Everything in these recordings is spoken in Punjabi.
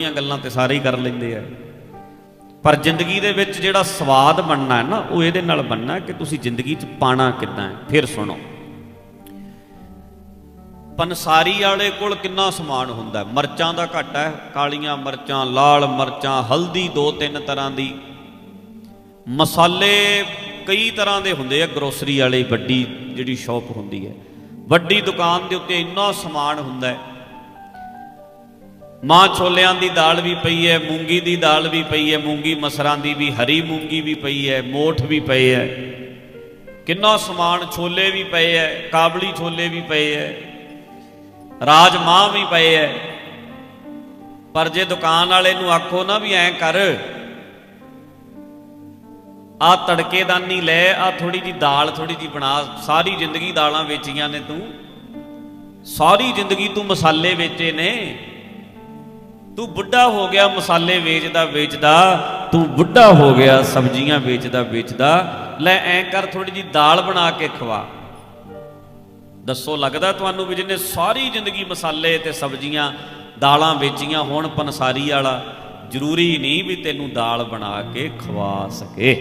ਦੀਆਂ ਗੱਲਾਂ ਤੇ ਸਾਰੇ ਹੀ ਕਰ ਲੈਂਦੇ ਆ। ਪਰ ਜ਼ਿੰਦਗੀ ਦੇ ਵਿੱਚ ਜਿਹੜਾ ਸਵਾਦ ਬਣਨਾ ਹੈ ਨਾ, ਉਹ ਇਹਦੇ ਨਾਲ ਬਣਨਾ ਕਿ ਤੁਸੀਂ ਜ਼ਿੰਦਗੀ 'ਚ ਪਾਣਾ ਕਿੱਦਾਂ ਹੈ। ਫਿਰ ਸੁਣੋ। ਪੰਸਾਰੀ ਵਾਲੇ ਕੋਲ ਕਿੰਨਾ ਸਮਾਨ ਹੁੰਦਾ ਹੈ? ਮਰਚਾਂ ਦਾ ਘਾਟਾ ਹੈ। ਕਾਲੀਆਂ ਮਰਚਾਂ, ਲਾਲ ਮਰਚਾਂ, ਹਲਦੀ ਦੋ ਤਿੰਨ ਤਰ੍ਹਾਂ ਦੀ। ਮਸਾਲੇ ਕਈ ਤਰ੍ਹਾਂ ਦੇ ਹੁੰਦੇ ਆ। ਗਰੋਸਰੀ ਵਾਲੇ ਵੱਡੀ ਜਿਹੜੀ ਸ਼ਾਪ ਹੁੰਦੀ ਹੈ। ਵੱਡੀ ਦੁਕਾਨ ਦੇ ਉੱਤੇ ਇੰਨਾ ਸਮਾਨ ਹੁੰਦਾ ਹੈ। ਮਾਂ ਛੋਲਿਆਂ ਦੀ ਦਾਲ ਵੀ ਪਈ ਹੈ, ਮੂੰਗੀ ਦੀ ਦਾਲ ਵੀ ਪਈ ਹੈ, ਮੂੰਗੀ ਮਸਰਾਂ ਦੀ ਵੀ, ਹਰੀ ਮੂੰਗੀ ਵੀ ਪਈ ਹੈ, ਮੋਠ ਵੀ ਪਏ ਹੈ। ਕਿੰਨਾ ਸਮਾਨ ਛੋਲੇ ਵੀ ਪਏ ਹੈ, ਕਾਬਲੀ ਛੋਲੇ ਵੀ ਪਏ ਹੈ, ਰਾਜ ਮਾਂ ਵੀ ਪਏ ਹੈ। ਪਰ ਜੇ ਦੁਕਾਨ ਵਾਲੇ ਨੂੰ ਆਖੋ ਨਾ ਵੀ ਐਂ ਕਰ, ਆ ਤੜਕੇਦਾਨੀ ਲੈ, ਆ ਥੋੜੀ ਜੀ ਦਾਲ ਥੋੜੀ ਜੀ ਬਣਾ, ਸਾਰੀ ਜ਼ਿੰਦਗੀ ਦਾਲਾਂ ਵੇਚੀਆਂ ਨੇ ਤੂੰ, ਸਾਰੀ ਜ਼ਿੰਦਗੀ ਤੂੰ ਮਸਾਲੇ ਵੇਚੇ ਨੇ। ਤੂੰ ਬੁੱਢਾ ਹੋ ਗਿਆ ਮਸਾਲੇ ਵੇਚਦਾ ਵੇਚਦਾ। ਤੂੰ ਬੁੱਢਾ ਹੋ ਗਿਆ, ਸਬਜ਼ੀਆਂ ਵੇਚਦਾ ਵੇਚਦਾ। ਲੈ, ਐਂ ਕਰ ਥੋੜੀ ਜੀ ਦਾਲ ਬਣਾ ਕੇ ਖਵਾ। ਦੱਸੋ, ਲੱਗਦਾ ਤੁਹਾਨੂੰ ਵੀ ਜਿਹਨੇ ਸਾਰੀ ਜ਼ਿੰਦਗੀ ਮਸਾਲੇ ਤੇ ਸਬਜ਼ੀਆਂ ਦਾਲਾਂ ਵੇਚੀਆਂ ਹੋਣ ਪਨਸਾਰੀ ਵਾਲਾ, ਜ਼ਰੂਰੀ ਨਹੀਂ ਵੀ ਤੈਨੂੰ ਦਾਲ ਬਣਾ ਕੇ ਖਵਾ ਸਕੇ।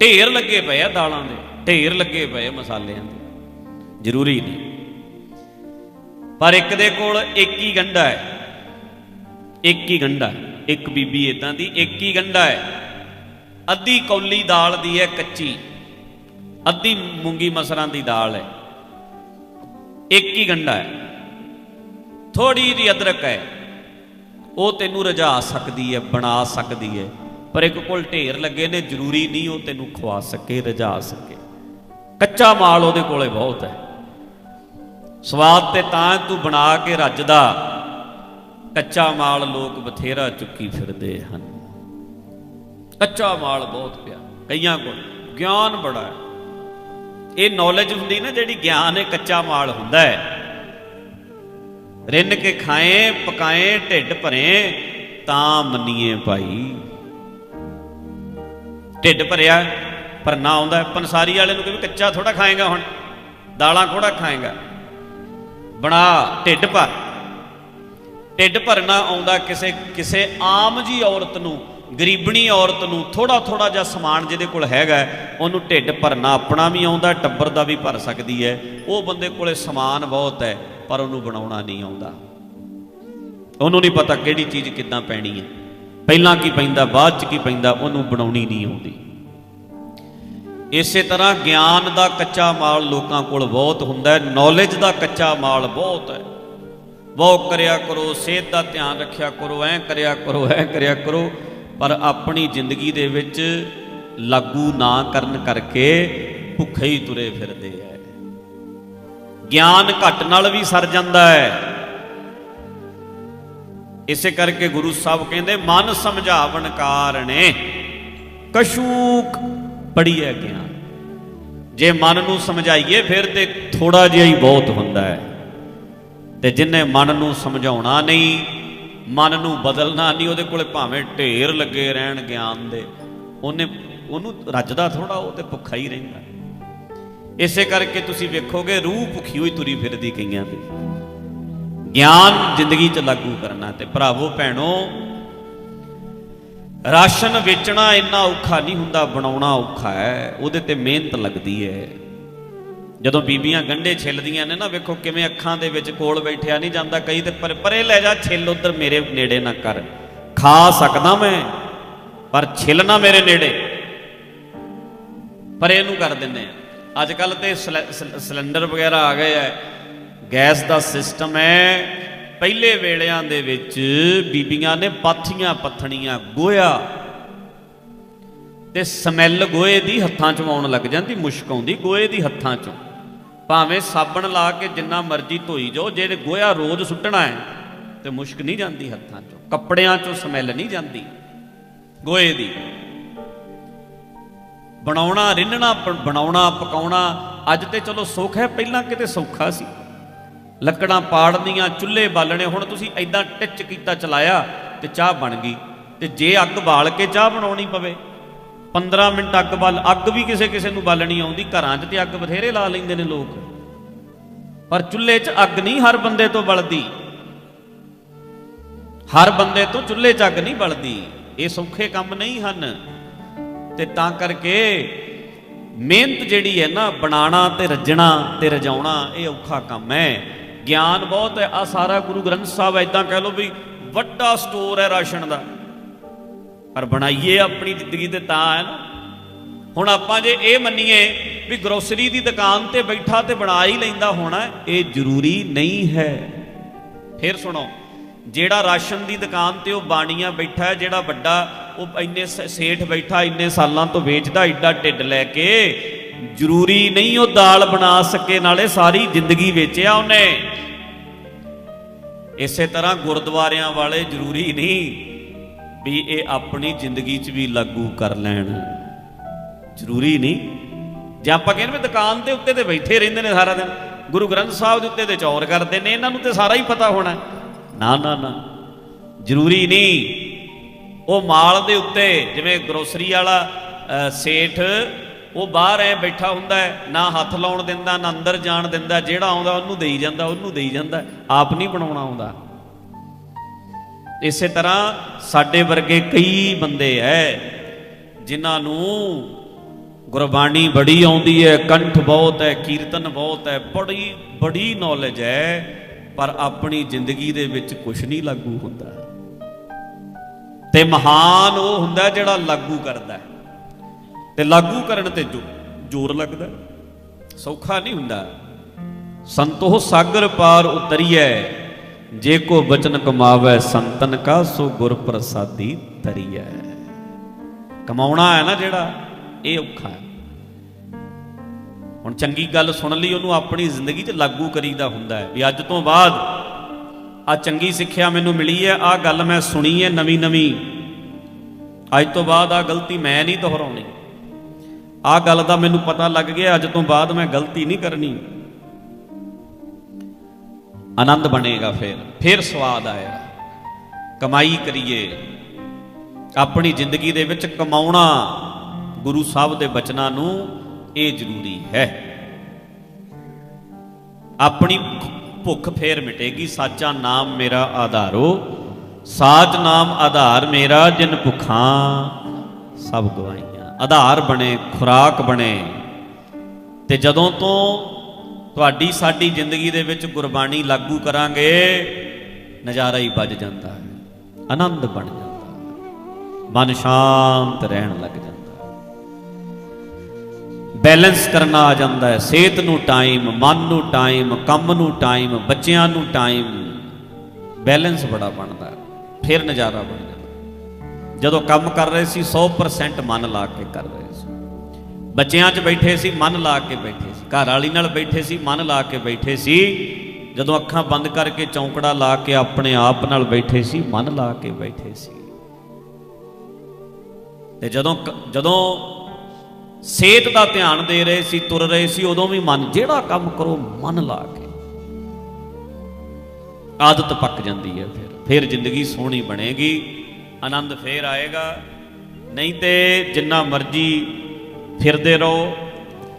ਢੇਰ ਲੱਗੇ ਪਏ ਆ ਦਾਲਾਂ ਦੇ, ਢੇਰ ਲੱਗੇ ਪਏ ਮਸਾਲਿਆਂ ਦੇ। ਜ਼ਰੂਰੀ ਨਹੀਂ। ਪਰ ਇੱਕ ਦੇ ਕੋਲ ਇੱਕ ਹੀ ਗੰਢਾ ਹੈ। ਇੱਕ ਹੀ ਗੰਢਾ ਇੱਕ ਬੀਬੀ ਇਦਾਂ ਦੀ, ਇੱਕ ਹੀ ਗੰਢਾ ਹੈ। ਅੱਧੀ ਕੌਲੀ ਦਾਲ ਦੀ ਹੈ ਕੱਚੀ, ਅੱਧੀ ਮੂੰਗੀ ਮਸਰਾਂ ਦੀ ਦਾਲ ਹੈ। ਇੱਕ ਹੀ ਗੰਢਾ ਹੈ। ਥੋੜੀ ਜਿਹੀ ਅਦਰਕ ਹੈ। ਉਹ ਤੈਨੂੰ ਰਜਾ ਸਕਦੀ ਹੈ, ਬਣਾ ਸਕਦੀ ਹੈ। ਪਰ ਇੱਕ ਕੋਲ ਢੇਰ ਲੱਗੇ ਨੇ, ਜ਼ਰੂਰੀ ਨਹੀਂ ਉਹ ਤੈਨੂੰ ਖਵਾ ਸਕੇ, ਰਜਾ ਸਕੇ। ਕੱਚਾ ਮਾਲ ਉਹਦੇ ਕੋਲੇ ਬਹੁਤ ਹੈ। ਸਵਾਦ ਤੇ ਤਾਂ ਤੂੰ ਬਣਾ ਕੇ ਰੱਜਦਾ। ਕੱਚਾ ਮਾਲ ਲੋਕ ਬਥੇਰਾ ਚੁੱਕੀ ਫਿਰਦੇ ਹਨ। ਕੱਚਾ ਮਾਲ ਬਹੁਤ ਪਿਆ, ਕਈਆਂ ਕੋਲ ਗਿਆਨ ਬੜਾ ਹੈ। ਇਹ ਨੌਲੇਜ ਹੁੰਦੀ ਨਾ ਜਿਹੜੀ ਗਿਆਨ ਹੈ ਕੱਚਾ ਮਾਲ ਹੁੰਦਾ ਹੈ। ਰਿੰਨ ਕੇ ਖਾਏ, ਪਕਾਏ, ਢਿੱਡ ਭਰੇ, ਤਾਂ ਮੰਨੀਏ ਭਾਈ। ਢਿੱਡ ਭਰਿਆ ਪਰ ਨਾ ਆਉਂਦਾ ਪੰਸਾਰੀ ਵਾਲੇ ਨੂੰ ਕਿਵੇਂ ਕੱਚਾ ਥੋੜਾ ਖਾਏਗਾ ਹੁਣ, ਦਾਲਾਂ ਥੋੜਾ ਖਾਏਗਾ। ਬਣਾ, ਢਿੱਡ ਭਰ। ਢਿੱਡ ਭਰਨਾ ਆਉਂਦਾ ਕਿਸੇ ਕਿਸੇ ਆਮ ਜੀ ਔਰਤ ਨੂੰ, ਗਰੀਬਣੀ ਔਰਤ ਨੂੰ ਥੋੜਾ ਥੋੜਾ ਜਿਹਾ ਸਮਾਨ ਜਿਹਦੇ ਕੋਲ ਹੈਗਾ, ਉਹਨੂੰ ਢਿੱਡ ਭਰਨਾ ਆਪਣਾ ਵੀ ਆਉਂਦਾ, ਟੱਬਰ ਦਾ ਵੀ ਭਰ ਸਕਦੀ ਹੈ। ਉਹ ਬੰਦੇ ਕੋਲੇ ਸਮਾਨ ਬਹੁਤ ਹੈ, ਪਰ ਉਹਨੂੰ ਬਣਾਉਣਾ ਨਹੀਂ ਆਉਂਦਾ। ਉਹਨੂੰ ਨਹੀਂ ਪਤਾ ਕਿਹੜੀ ਚੀਜ਼ ਕਿੱਦਾਂ ਪੈਣੀ ਹੈ। ਪਹਿਲਾਂ ਕੀ ਪੈਂਦਾ, ਬਾਅਦ ਚ ਕੀ ਪੈਂਦਾ, ਉਹਨੂੰ ਬਣਾਉਣੀ ਨਹੀਂ ਆਉਂਦੀ। ਇਸੇ ਤਰ੍ਹਾਂ ਗਿਆਨ ਦਾ ਕੱਚਾ ਮਾਲ ਲੋਕਾਂ ਕੋਲ ਬਹੁਤ ਹੁੰਦਾ ਹੈ ਨੌਲੇਜ ਦਾ ਕੱਚਾ ਮਾਲ ਬਹੁਤ ਹੈ। ਵਾਕ ਕਰਿਆ ਕਰੋ, ਸਿਹਤ ਦਾ ਧਿਆਨ ਰੱਖਿਆ ਕਰੋ, ਐ ਕਰਿਆ ਕਰੋ, ਐ ਕਰਿਆ ਕਰੋ, ਪਰ ਆਪਣੀ ਜ਼ਿੰਦਗੀ ਦੇ ਵਿੱਚ ਲਾਗੂ ਨਾ ਕਰਨ ਕਰਕੇ ਭੁੱਖੇ ਹੀ ਤੁਰੇ ਫਿਰਦੇ ਐ। ਗਿਆਨ ਘਟ ਨਾਲ ਵੀ ਸਰ ਜਾਂਦਾ ਹੈ ਇਸੇ ਕਰਕੇ ਗੁਰੂ ਸਾਹਿਬ ਕਹਿੰਦੇ, ਮਨ ਸਮਝਾਵਣ ਕਾਰਣੇ ਕਸ਼ੂਕ ਪੜੀਐ ਗਿਆਨ। ਜੇ ਮਨ ਨੂੰ ਸਮਝਾਈਏ, ਫਿਰ ਤੇ ਥੋੜਾ ਜਿਹਾ ਹੀ ਬਹੁਤ ਹੁੰਦਾ ਹੈ ਤੇ ਜਿਨੇ ਮਨ ਨੂੰ ਸਮਝਾਉਣਾ ਨਹੀਂ, ਮਨ ਨੂੰ ਬਦਲਣਾ ਨਹੀਂ, ਉਹਦੇ ਕੋਲੇ ਭਾਵੇਂ ਢੇਰ ਲੱਗੇ ਰਹਿਣ ਗਿਆਨ ਦੇ। ਉਹਨੇ, ਉਹਨੂੰ ਰੱਜਦਾ ਥੋੜਾ ਉਹ ਤੇ ਭੁੱਖਾ ਹੀ ਰਹਿੰਦਾ। ਇਸੇ ਕਰਕੇ ਤੁਸੀਂ ਵੇਖੋਗੇ ਰੂਹ ਭੁੱਖੀ ਹੋਈ ਤੁਰੀ ਫਿਰਦੀ ਕਈਆਂ ਦੀ ਗਿਆਨ ਜ਼ਿੰਦਗੀ 'ਚ ਲਾਗੂ ਕਰਨਾ ਤੇ ਭਰਾਵੋ, ਭੈਣੋ, ਰਾਸ਼ਨ ਵੇਚਣਾ ਇੰਨਾ ਔਖਾ ਨਹੀਂ ਹੁੰਦਾ, ਬਣਾਉਣਾ ਔਖਾ ਹੈ, ਉਹਦੇ ਤੇ ਮਿਹਨਤ ਲੱਗਦੀ ਹੈ। ਜਦੋਂ ਬੀਬੀਆਂ ਗੰਢੇ ਛਿੱਲਦੀਆਂ ਨੇ ਨਾ, ਵੇਖੋ ਕਿਵੇਂ ਅੱਖਾਂ ਦੇ ਵਿੱਚ ਕੋਲ ਬੈਠਿਆ ਨਹੀਂ ਜਾਂਦਾ ਕਈ ਤੇ ਪਰ, ਪਰੇ ਲੈ ਜਾ, ਛਿੱਲ ਉਧਰ ਮੇਰੇ ਨੇੜੇ ਨਾ ਕਰ। ਖਾ ਸਕਦਾ ਮੈਂ, ਪਰ ਛਿੱਲ ਨਾ ਮੇਰੇ ਨੇੜੇ। ਪਰੇ ਨੂੰ ਕਰ ਦਿੰਦੇ ਆ। ਅੱਜ ਕੱਲ ਤੇ ਸਿਲ- ਸਿਲੰਡਰ ਵਗੈਰਾ ਆ ਗਏ ਐ ਗੈਸ ਦਾ ਸਿਸਟਮ ਹੈ, ਪਹਿਲੇ ਵੇਲਿਆਂ ਦੇ ਵਿੱਚ ਬੀਬੀਆਂ ਨੇ ਪਾਥੀਆਂ ਪੱਥਣੀਆਂ ਗੋਇਆ। ਤੇ ਸਮੈਲ ਗੋਏ ਦੀ ਹੱਥਾਂ 'ਚ ਆਉਣ ਲੱਗ ਜਾਂਦੀ, ਮੁਸ਼ਕ ਆਉਂਦੀ ਗੋਏ ਦੀ ਹੱਥਾਂ 'ਚੋਂ। ਭਾਵੇਂ ਸਾਬਣ ਲਾ ਕੇ ਜਿੰਨਾ ਮਰਜ਼ੀ ਧੋਈ ਜਾਓ, ਜੇ ਗੋਇਆ ਰੋਜ਼ ਸੁੱਟਣਾ ਹੈ, ਤੇ ਮੁਸ਼ਕ ਨਹੀਂ ਜਾਂਦੀ ਹੱਥਾਂ 'ਚੋਂ। ਕੱਪੜਿਆਂ 'ਚੋਂ ਸਮੈਲ ਨਹੀਂ ਜਾਂਦੀ ਗੋਏ ਦੀ। ਬਣਾਉਣਾ, ਰਿੰਨਣਾ ਬਣਾਉਣਾ, ਪਕਾਉਣਾ, ਅੱਜ ਤੇ ਚਲੋ ਸੁੱਖ ਹੈ, ਪਹਿਲਾਂ ਕਿਤੇ ਸੌਖਾ ਸੀ। ਲੱਕੜਾਂ ਪਾੜਨੀਆਂ, ਚੁੱਲ੍ਹੇ ਬਾਲਣੇ, ਹੁਣ ਤੁਸੀਂ ਐਦਾਂ ਟਿੱਚ ਕੀਤਾ, ਚਲਾਇਆ, ਤੇ ਚਾਹ ਬਣ ਗਈ। ਤੇ ਜੇ ਅੱਗ ਬਾਲ ਕੇ ਚਾਹ ਬਣਾਉਣੀ ਪਵੇ 15 ਮਿੰਟ ਅੱਗ ਵੱਲ ਅੱਗ ਵੀ ਕਿਸੇ ਕਿਸੇ ਨੂੰ ਬਾਲਣੀ ਆਉਂਦੀ, ਘਰਾਂ 'ਚ ਤੇ ਅੱਗ ਬਥੇਰੇ ਲਾ ਲੈਂਦੇ ਨੇ ਲੋਕ। ਪਰ ਚੁੱਲ੍ਹੇ 'ਚ ਅੱਗ ਨਹੀਂ ਹਰ ਬੰਦੇ ਤੋਂ ਬਲਦੀ। ਹਰ ਬੰਦੇ ਤੋਂ ਚੁੱਲ੍ਹੇ 'ਚ ਅੱਗ ਨਹੀਂ ਬਲਦੀ। ਇਹ ਸੌਖੇ ਕੰਮ ਨਹੀਂ ਹਨ। ਤੇ ਤਾਂ ਕਰਕੇ ਮਿਹਨਤ ਜਿਹੜੀ ਹੈ ਨਾ, ਬਣਾਉਣਾ ਤੇ ਰੱਜਣਾ ਤੇ ਰਜਾਉਣਾ, ਇਹ ਔਖਾ ਕੰਮ ਹੈ। ਗਿਆਨ ਬਹੁਤ ਹੈ। ਆ ਸਾਰਾ ਗੁਰੂ ਗ੍ਰੰਥ ਸਾਹਿਬ ਐਦਾਂ ਕਹਿ ਲਓ ਵੀ ਵੱਡਾ ਸਟੋਰ ਹੈ ਰਾਸ਼ਨ ਦਾ। ਪਰ ਬਣਾਈਏ ਆਪਣੀ ਜ਼ਿੰਦਗੀ ਤੇ ਤਾਂ ਹੈ ਨਾ। ਹੁਣ ਆਪਾਂ ਜੇ ਇਹ ਮੰਨੀਏ ਵੀ ਗਰੋਸਰੀ ਦੀ ਦੁਕਾਨ ਤੇ ਬੈਠਾ ਤੇ ਬਣਾ ਹੀ ਲੈਂਦਾ ਹੋਣਾ, ਇਹ ਜ਼ਰੂਰੀ ਨਹੀਂ ਹੈ। ਫਿਰ ਸੁਣੋ, ਜਿਹੜਾ ਰਾਸ਼ਨ ਦੀ ਦੁਕਾਨ ਤੇ ਉਹ ਬਾਣੀਆਂ ਬੈਠਾ ਜਿਹੜਾ ਵੱਡਾ, ਉਹ ਇੰਨੇ ਸ- ਸੇਠ ਬੈਠਾ ਇੰਨੇ ਸਾਲਾਂ ਤੋਂ ਵੇਚਦਾ, ਏਡਾ ਢਿੱਡ ਲੈ ਕੇ, ਜ਼ਰੂਰੀ ਨਹੀਂ ਉਹ ਦਾਲ ਬਣਾ ਸਕੇ, ਨਾਲੇ ਸਾਰੀ ਜ਼ਿੰਦਗੀ ਵੇਚਿਆ ਉਹਨੇ। ਇਸੇ ਤਰ੍ਹਾਂ ਗੁਰਦੁਆਰਿਆਂ ਵਾਲੇ ਜ਼ਰੂਰੀ ਨਹੀਂ। ਵੀ ਇਹ ਆਪਣੀ ਜ਼ਿੰਦਗੀ 'ਚ ਵੀ ਲਾਗੂ ਕਰ ਲੈਣ। ਜ਼ਰੂਰੀ ਨਹੀਂ। ਜੇ ਆਪਾਂ ਕਹਿੰਦੇ ਦੁਕਾਨ ਦੇ ਉੱਤੇ ਤੇ ਬੈਠੇ ਰਹਿੰਦੇ ਨੇ ਸਾਰਾ ਦਿਨ, ਗੁਰੂ ਗ੍ਰੰਥ ਸਾਹਿਬ ਦੇ ਉੱਤੇ ਤੇ ਚੌਰ ਕਰਦੇ ਨੇ, ਇਹਨਾਂ ਨੂੰ ਤੇ ਸਾਰਾ ਹੀ ਪਤਾ ਹੋਣਾ। ਨਾ ਨਾ ਨਾ। ਜ਼ਰੂਰੀ ਨਹੀਂ। ਉਹ ਮਾਲ ਦੇ ਉੱਤੇ, ਜਿਵੇਂ ਗਰੋਸਰੀ ਵਾਲਾ ਸੇਠ, ਉਹ ਬਾਹਰ ਐ ਬੈਠਾ ਹੁੰਦਾ ਹੈ, ਨਾ ਹੱਥ ਲਾਉਣ ਦਿੰਦਾ, ਨਾ ਅੰਦਰ ਜਾਣ ਦਿੰਦਾ, ਜਿਹੜਾ ਆਉਂਦਾ ਉਹਨੂੰ ਦੇਈ ਜਾਂਦਾ, ਉਹਨੂੰ ਦੇਈ ਜਾਂਦਾ, ਆਪ ਨਹੀਂ ਬਣਾਉਣਾ ਆਉਂਦਾ। ਇਸੇ ਤਰ੍ਹਾਂ ਸਾਡੇ ਵਰਗੇ ਕਈ ਬੰਦੇ ਐ, ਜਿਨ੍ਹਾਂ ਨੂੰ ਗੁਰਬਾਣੀ ਬੜੀ ਆਉਂਦੀ ਹੈ ਕੰਠ ਬਹੁਤ ਹੈ ਕੀਰਤਨ ਬਹੁਤ ਹੈ ਬੜੀ ਬੜੀ ਨੌਲੇਜ ਹੈ ਪਰ ਆਪਣੀ ਜ਼ਿੰਦਗੀ ਦੇ ਵਿੱਚ ਕੁਝ ਨਹੀਂ ਲਾਗੂ ਹੁੰਦਾ। ਤੇ ਮਹਾਨ ਉਹ ਹੁੰਦਾ ਜਿਹੜਾ ਲਾਗੂ ਕਰਦਾ। ਹੈ। ਤੇ ਲਾਗੂ ਕਰਨ ਤੇ ਜੋ- ਜ਼ੋਰ ਲੱਗਦਾ। ਸੌਖਾ ਨਹੀਂ ਹੁੰਦਾ। ਸੰਤੋਹ ਸਾਗਰ ਪਾਰ ਉਤਰੀਐ ਜੇ ਕੋ ਬਚਨ ਕਮਾਵੇ ਸੰਤਨ ਕਾ, ਸੋ ਗੁਰ ਪ੍ਰਸਾਦੀ ਤਰੀਐ ਕਮਾਉਣਾ ਹੈ ਨਾ ਜਿਹੜਾ, ਇਹ ਔਖਾ ਹੈ। ਹੁਣ ਚੰਗੀ ਗੱਲ ਸੁਣ ਲਈ, ਉਹਨੂੰ ਆਪਣੀ ਜ਼ਿੰਦਗੀ 'ਚ ਲਾਗੂ ਕਰੀਦਾ ਹੁੰਦਾ ਹੈ ਵੀ ਅੱਜ ਤੋਂ ਬਾਅਦ ਆ ਚੰਗੀ ਸਿੱਖਿਆ ਮੈਨੂੰ ਮਿਲੀ ਹੈ ਆ ਗੱਲ ਮੈਂ ਸੁਣੀ ਹੈ ਨਵੀਂ ਨਵੀਂ। ਅੱਜ ਤੋਂ ਬਾਅਦ ਆ ਗਲਤੀ ਮੈਂ ਨਹੀਂ ਦੁਹਰਾਉਣੀ। ਆ ਗੱਲ ਦਾ ਮੈਨੂੰ ਪਤਾ ਲੱਗ ਗਿਆ, ਅੱਜ ਤੋਂ ਬਾਅਦ ਮੈਂ ਗਲਤੀ ਨਹੀਂ ਕਰਨੀ। ਆਨੰਦ ਬਣੇਗਾ ਫਿਰ ਫਿਰ ਸਵਾਦ ਆਏਗਾ। ਕਮਾਈ ਕਰੀਏ। ਆਪਣੀ ਜ਼ਿੰਦਗੀ ਦੇ ਵਿੱਚ ਕਮਾਉਣਾ ਗੁਰੂ ਸਾਹਿਬ ਦੇ ਬਚਨਾਂ ਨੂੰ ਇਹ ਜ਼ਰੂਰੀ ਹੈ। ਆਪਣੀ ਭੁੱਖ ਫੇਰ ਮਿਟੇਗੀ, ਸਾਚਾ ਨਾਮ ਮੇਰਾ ਆਧਾਰੋ। ਸਾਚ ਨਾਮ ਆਧਾਰ ਮੇਰਾ, ਜਿਨ ਭੁੱਖਾਂ ਸਭ ਗਵਾਈਆਂ। ਆਧਾਰ ਬਣੇ, ਖੁਰਾਕ ਬਣੇ। ਤੇ ਜਦੋਂ ਤੋਂ ਤੁਹਾਡੀ ਸਾਡੀ ਜ਼ਿੰਦਗੀ ਦੇ ਵਿੱਚ ਗੁਰਬਾਣੀ ਲਾਗੂ ਕਰਾਂਗੇ, ਨਜ਼ਾਰਾ ਹੀ ਵੱਜ ਜਾਂਦਾ ਹੈ, ਆਨੰਦ ਬਣ ਜਾਂਦਾ ਮਨ ਸ਼ਾਂਤ ਰਹਿਣ ਲੱਗ ਜਾਂਦਾ ਹੈ। ਬੈਲੈਂਸ ਕਰਨਾ ਆ ਜਾਂਦਾ ਹੈ, ਸਿਹਤ ਨੂੰ ਟਾਈਮ ਮਨ ਨੂੰ ਟਾਈਮ ਕੰਮ ਨੂੰ ਟਾਈਮ ਬੱਚਿਆਂ ਨੂੰ ਟਾਈਮ ਬੈਲੈਂਸ ਬੜਾ ਬਣਦਾ ਫਿਰ ਨਜ਼ਾਰਾ ਬਣ ਜਾਂਦਾ ਜਦੋਂ ਕੰਮ ਕਰ ਰਹੇ ਸੀ 100% ਮਨ ਲਾ ਕੇ ਕਰ ਰਹੇ ਸੀ। ਬੱਚਿਆਂ 'ਚ ਬੈਠੇ ਸੀ, ਮਨ ਲਾ ਕੇ ਬੈਠੇ ਸੀ ਘਰ ਵਾਲੀ ਨਾਲ ਬੈਠੇ ਸੀ, ਮਨ ਲਾ ਕੇ ਬੈਠੇ ਸੀ। ਜਦੋਂ ਅੱਖਾਂ ਬੰਦ ਕਰਕੇ ਚੌਂਕੜਾ ਲਾ ਕੇ ਆਪਣੇ ਆਪ ਨਾਲ ਬੈਠੇ ਸੀ, ਮਨ ਲਾ ਕੇ ਬੈਠੇ ਸੀ। ਤੇ ਜਦੋਂ ਕ- ਜਦੋਂ ਸਿਹਤ ਦਾ ਧਿਆਨ ਦੇ ਰਹੇ ਸੀ, ਤੁਰ ਰਹੇ ਸੀ, ਉਦੋਂ ਵੀ ਮਨ, ਜਿਹੜਾ ਕੰਮ ਕਰੋ, ਮਨ ਲਾ ਕੇ। ਆਦਤ ਪੱਕ ਜਾਂਦੀ ਹੈ ਫਿਰ। ਫਿਰ ਜ਼ਿੰਦਗੀ ਸੋਹਣੀ ਬਣੇਗੀ, ਆਨੰਦ ਫੇਰ ਆਏਗਾ। ਨਹੀਂ ਤੇ ਜਿੰਨਾ ਮਰਜ਼ੀ ਫਿਰਦੇ ਰਹੋ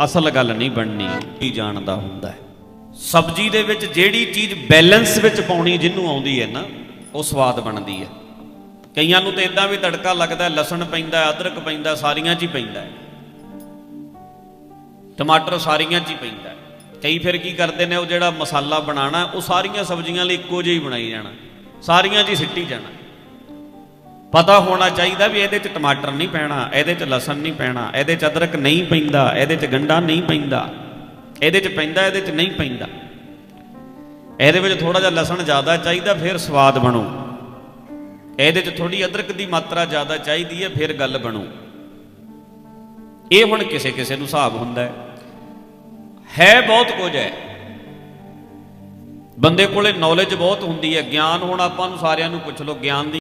ਅਸਲ ਗੱਲ ਨਹੀਂ ਬਣਨੀ, ਕੀ ਜਾਣਦਾ ਹੁੰਦਾ ਹੈ। ਸਬਜ਼ੀ ਦੇ ਵਿੱਚ ਜਿਹੜੀ ਚੀਜ਼ ਬੈਲੈਂਸ ਵਿੱਚ ਪਾਉਣੀ ਜਿਹਨੂੰ ਆਉਂਦੀ ਹੈ ਨਾ, ਉਹ ਸਵਾਦ ਬਣਦੀ ਹੈ। ਕਈਆਂ ਨੂੰ ਤਾਂ ਇਦਾਂ ਵੀ ਤੜਕਾ ਲੱਗਦਾ ਲਸਣ ਪੈਂਦਾ ਅਦਰਕ ਪੈਂਦਾ ਸਾਰੀਆਂ 'ਚ ਹੀ ਪੈਂਦਾ ਟਮਾਟਰ ਸਾਰੀਆਂ 'ਚ ਹੀ ਪੈਂਦਾ ਕਈ ਫਿਰ ਕੀ ਕਰਦੇ ਨੇ, ਉਹ ਜਿਹੜਾ ਮਸਾਲਾ ਬਣਾਉਣਾ, ਉਹ ਸਾਰੀਆਂ ਸਬਜ਼ੀਆਂ ਲਈ ਇੱਕੋ ਜਿਹਾ ਹੀ ਬਣਾਈ ਜਾਣਾ। ਸਾਰੀਆਂ 'ਚ ਹੀ ਸਿੱਟੀ ਜਾਣਾ। ਪਤਾ ਹੋਣਾ ਚਾਹੀਦਾ ਵੀ ਇਹਦੇ 'ਚ ਟਮਾਟਰ ਨਹੀਂ ਪੈਣਾ, ਇਹਦੇ 'ਚ ਲਸਣ ਨਹੀਂ ਪੈਣਾ, ਇਹਦੇ 'ਚ ਅਦਰਕ ਨਹੀਂ ਪੈਂਦਾ, ਇਹਦੇ 'ਚ ਗੰਡਾ ਨਹੀਂ ਪੈਂਦਾ, ਇਹਦੇ 'ਚ ਪੈਂਦਾ, ਇਹਦੇ 'ਚ ਨਹੀਂ ਪੈਂਦਾ। ਇਹਦੇ ਵਿੱਚ ਥੋੜਾ ਜਿਹਾ ਲਸਣ ਜ਼ਿਆਦਾ ਚਾਹੀਦਾ, ਫਿਰ ਸਵਾਦ ਬਣੂ। ਇਹਦੇ 'ਚ ਥੋੜੀ ਅਦਰਕ ਦੀ ਮਾਤਰਾ ਜ਼ਿਆਦਾ ਚਾਹੀਦੀ ਹੈ, ਫਿਰ ਗੱਲ ਬਣੂ। ਇਹ ਹੁਣ ਕਿਸੇ ਕਿਸੇ ਨੂੰ ਹਿਸਾਬ ਹੁੰਦਾ ਹੈ। ਹੈ ਬਹੁਤ ਕੁਝ ਹੈ। ਬੰਦੇ ਕੋਲੇ ਨੌਲੇਜ ਬਹੁਤ ਹੁੰਦੀ ਹੈ, ਗਿਆਨ ਹੁਣ ਆਪਾਂ ਨੂੰ ਸਾਰਿਆਂ ਨੂੰ ਪੁੱਛ ਲਓ, ਗਿਆਨ ਦੀ